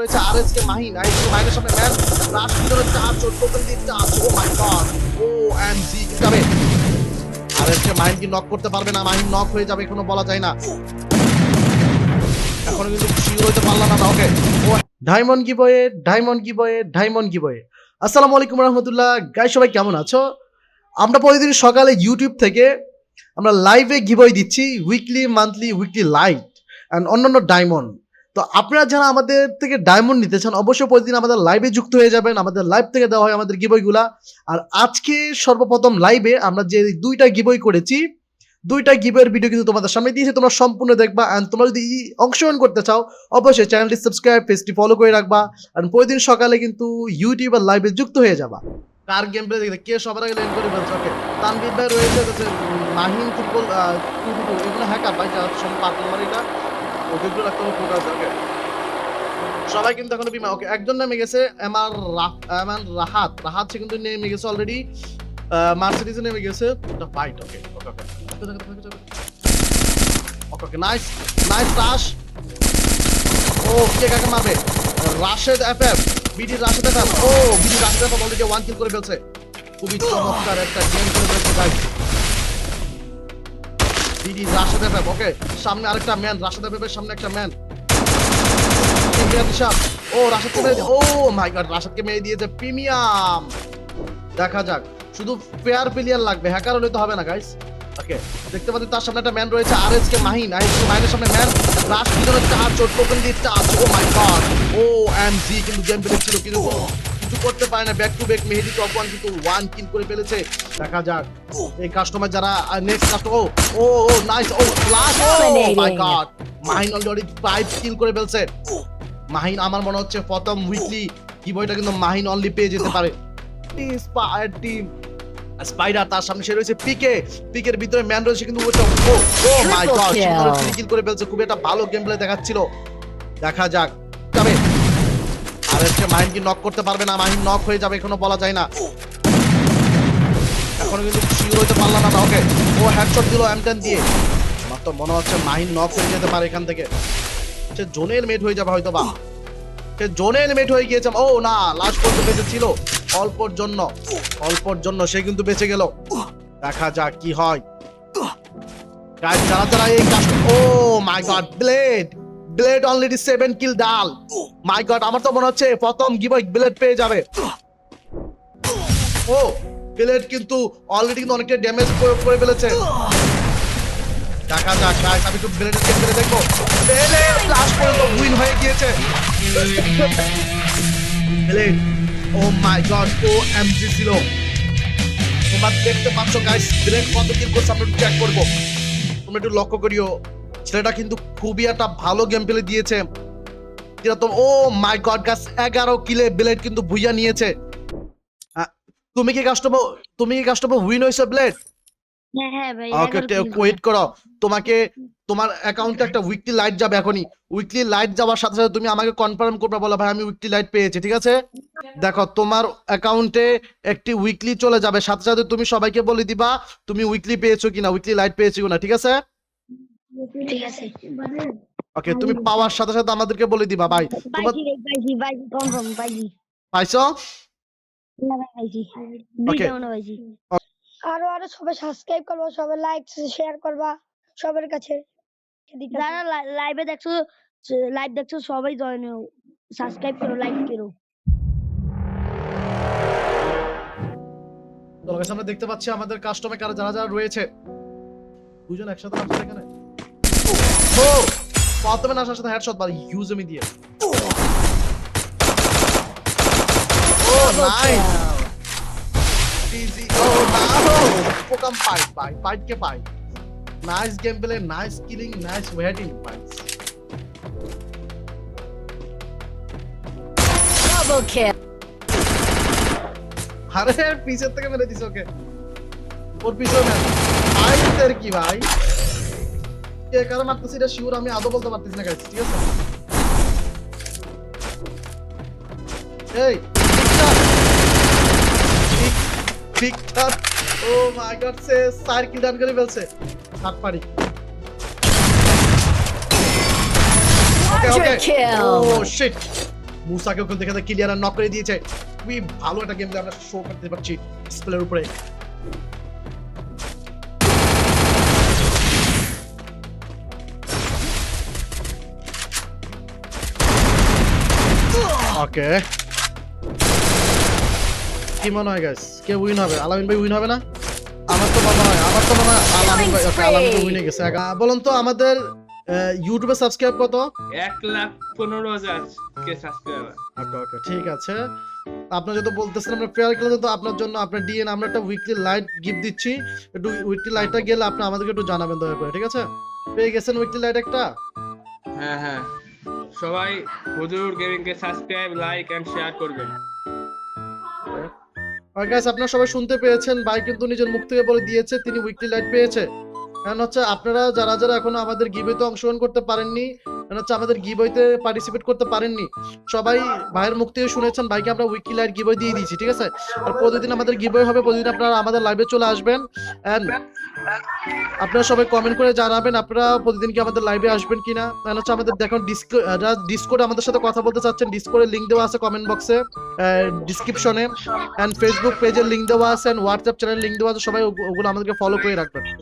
রয়েছে আরএসকে মাহিন আইএসকে মাহিনের সামনে ম্যান রাশ ভিতরে চার মাই গড, ও জি কি যাবে? আরএসকে মাহিন কি নক করতে পারবে না? মাহিন নক হয়ে যাবে এখনও বলা যায় না। এখনও কিন্তু হইতে পারলাম না ওকে ডায়মন্ড কি বয়ে ডায়মন্ড কি বয়ে ডায়মন্ড কি বয়ে আসসালামু আলাইকুম রহমতুল্লাহ। গাই সবাই কেমন আছো? আমরা প্রতিদিন সকালে ইউটিউব থেকে আমরা লাইভে গিবই দিচ্ছি weekly monthly weekly light and অন্যান্য ডায়মন্ড তো আপনারা যারা আমাদের থেকে ডায়মন্ড নিতে চান, অবশ্যই প্রতিদিন আমাদের লাইভে যুক্ত হয়ে যাবেন। আমাদের লাইভ থেকে দেওয়া হয় আমাদের গিবইগুলা আর আজকে সর্বপ্রথম লাইভে আমরা যে দুইটা গিবই করেছি, দুইটা গিবয়ের ভিডিও কিন্তু তোমাদের সামনে দিয়েছি। তোমরা সম্পূর্ণ দেখবা অ্যান্ড তোমরা যদি অংশগ্রহণ করতে চাও, অবশ্যই চ্যানেলটি সাবস্ক্রাইব পেজটি ফলো করে রাখবা। আর প্রতিদিন সকালে কিন্তু ইউটিউব আর লাইভে যুক্ত হয়ে যাবা। কার গেম প্লে দেখতে কে সবার আগে লেন করে বলছে ওকে তানভীর ভাই রয়েছে মাহিন ফুটবল এগুলো হ্যাকার ভাই যার সঙ্গে এটা ওদেরগুলো রাখতে ফোকাস ওকে সবাই কিন্তু এখনও বিমা ওকে একজন নেমে গেছে, এমআর এমআর রাহাত। রাহাত, সে কিন্তু নেমে গেছে অলরেডি মার্সিডিজে নেমে গেছে। এটা fight okay okay okay nice nice rush okay কাকে মারবে? Rashed FF BD Rashed FF ও BD Rashed FF already one kill করে ফেলছে। খুবই চমৎকার একটা গেম করে ফেলছে guys BD Rashed FF okay সামনে আরেকটা ম্যান রাশেদ এফএফ এর সামনে একটা ম্যান ও রাশেদকে মেরে ও মাই গড রাশেদকে মেরে দিয়েছে প্রিমিয়াম দেখা যাক। শুধু ফেয়ার প্লেয়ার লাগবে হ্যাকার হলে তো হবে না গাইস ওকে দেখতে পাচ্ছি তার সামনে একটা ম্যান রয়েছে আরএসকে মাহিন আরএসকে মাহিনের সামনে ম্যান রাশ ভিতরে চার চোট টোকেন দিয়ে চার ও মাই গড ও এন্ড জি কিন্তু গেম প্লে ছিল কিন্তু কিছু করতে পারে না। Back to back Mehedi top one কিন্তু ওয়ান কিল করে ফেলেছে। দেখা যাক। এই কাস্টমার যারা next customer oh oh oh nice oh last oh my god Mahin already five kill করে ফেলছে। মাহিন আমার মনে হচ্ছে প্রথম উইকলি কি বইটা কিন্তু মাহিন অনলি পেয়ে যেতে পারে। স্পায়ার টিম স্পাইডার তার সামনে সে রয়েছে পিকে পিকের ভিতরে ম্যান রয়েছে কিন্তু ওটা ও ও মাই গড সুন্দর কিল করে ফেলছে। খুব একটা ভালো গেম প্লে দেখাচ্ছিল। দেখা যাক। যাবে। আর আজকে মাহিন কি নক করতে পারবে না? মাহিন নক হয়ে যাবে, এখনও বলা যায় না। এখনও কিন্তু শিওর হইতে পারলাম না ওকে ও হেডশট দিল এম10 দিয়ে। আমার তো মনে হচ্ছে মাহিন নক হয়ে যেতে পারে এখান থেকে। সে জোনের মেট হয়ে যাবে হয়তো বা সে জোনের মেট হয়ে গিয়েছে। ও না লাস্ট পর্যন্ত বেঁচে ছিল। অল্পর জন্য। অল্পর জন্য সে কিন্তু বেঁচে গেল। দেখা যাক কি হয়। যারা যারা এই কাজ ও my god blade blade already seven kill ডাল মাই গড আমার তো মনে হচ্ছে প্রথম গিবই ব্লেড পেয়ে যাবে। ও ব্লেড কিন্তু অলরেডি কিন্তু অনেকটা ড্যামেজ করে ফেলেছে। দেখা আমি একটু ব্লেডের চেক করে দেখব। ব্লেড হয়ে গিয়েছে। ও মাই গড ও এমজি ছিল। তোমরা দেখতে পাচ্ছ গাইস ব্লেড কত কিল করছে, আমরা একটু চেক করব। তোমরা একটু লক্ষ্য করিও। ছেলেটা কিন্তু খুবই একটা ভালো গেম প্লে দিয়েছে। তো ও মাই গড গাছ এগারো কিলে ব্লেড কিন্তু ভুইয়া নিয়েছে। তুমি কি কাস্টমার তুমি কি কাস্টমার উইন হয়েছে ব্লেড ওকে ওয়েট করো। তোমাকে তোমার অ্যাকাউন্টে একটা উইকলি লাইট যাবে এখনই। উইকলি লাইট যাওয়ার সাথে সাথে তুমি আমাকে কনফার্ম করবে বলো ভাই আমি উইকলি লাইট পেয়েছি ঠিক আছে? দেখো তোমার অ্যাকাউন্টে একটি উইকলি চলে যাবে। সাথে সাথে তুমি সবাইকে বলে দিবা তুমি উইকলি পেয়েছ কিনা উইকলি লাইট পেয়েছ কিনা ঠিক আছে? ঠিক আছে। ওকে তুমি পাওয়ার সাথে সাথে আমাদেরকে বলে দিবা ভাই তোমার পাইছি কনফার্ম না আরও আরও সবাই সাবস্ক্রাইব করবা সবাই লাইক শেয়ার করবা সবার কাছে। যারা লাইভে দেখছ লাইভ দেখছ সবাই জয়েন হও। সাবস্ক্রাইব করো লাইক করো। তোমার সামনে দেখতে পাচ্ছি আমাদের কাস্টমার কারা যারা যারা রয়েছে দুজন একসাথে নামছে এখানে। ও প্রথমে নাসার সাথে হেডশট মারি ইউজ আমি দিয়ে। Oh nice easy oh now পোকাম ফাইট ফাইট ফাইট কে fight nice game play nice killing nice waiting fights আরে পিছের থেকে মেরে দিছে ওকে। ওর পিছনে। মেরে ফাইটের কি ভাই? কে কারও মারতেছি এটা শিওর আমি আদৌ বলতে পারতেছি না গাইস ঠিক আছে? এই ঠিকঠাক ও মাই গড সে সার্কিল ডান করে ফেলছে। হাত পারি ওকে ওকে ও শিট মুসাকে ওখান থেকে ক্লিয়ার নক করে দিয়েছে। খুবই ভালো একটা গেম আমরা শো করতে পারছি উপরে। ওকে কি মনে হয় গাইস কে উইন হবে? আলামিন ভাই উইন হবে না? আমার তো মনে হয় আমার তো মনে হয় আলামিন ভাই ওকে আলামিন তো উইনে গেছে। বলুন তো আমাদের ইউটিউবে সাবস্ক্রাইব কত? এক লাখ পনেরো হাজার কে সাবস্ক্রাইবার ওকে ওকে ঠিক আছে। আপনার যত বলতেছেন আমরা ফেয়ার খেলে তো আপনার জন্য আপনার ডিএন আমরা একটা উইকলি লাইট গিফট দিচ্ছি। একটু উইকলি লাইটটা গেলে আপনি আমাদেরকে একটু জানাবেন দয়া করে ঠিক আছে? পেয়ে গেছেন উইকলি লাইট একটা? হ্যাঁ হ্যাঁ। সবাই হুজুর গেমিং কে সাবস্ক্রাইব, লাইক এন্ড শেয়ার করবেন। আর গাইস আপনারা সবাই শুনতে পেয়েছেন, ভাই কিন্তু নিজের মুখ থেকে বলে দিয়েছে, তিনি উইকলি লাইট পেয়েছে। কারণ হচ্ছে আপনারা, যারা যারা এখনও আমাদের গিবইতে অংশগ্রহণ করতে পারেননি হচ্ছে আমাদের গিবইতে পার্টিসিপেট করতে পারেননি। সবাই ভাইয়ের মুখ থেকে শুনেছেন, ভাইকে আমরা উইকলি লাইট গিবই দিয়ে দিয়েছি ঠিক আছে? আর প্রতিদিন আমাদের গিবই হবে, প্রতিদিন আপনারা আমাদের লাইভে চলে আসবেন। আপনারা সবাই কমেন্ট করে জানাবেন, আপনারা প্রতিদিন কি আমাদের লাইভে আসবেন কিনা। কারণ হচ্ছে আমাদের দেখুন ডিসকোড আমাদের সাথে কথা বলতে চাচ্ছেন ডিসকোডের লিঙ্ক দেওয়া আছে কমেন্ট বক্সে ডিসক্রিপশনে এন্ড ফেসবুক পেজের লিঙ্ক দেওয়া আছে অ্যান্ড হোয়াটসঅ্যাপ চ্যানেল লিঙ্ক দেওয়া আছে, সবাই ওগু- ওগুলো আমাদেরকে ফলো করে রাখবেন।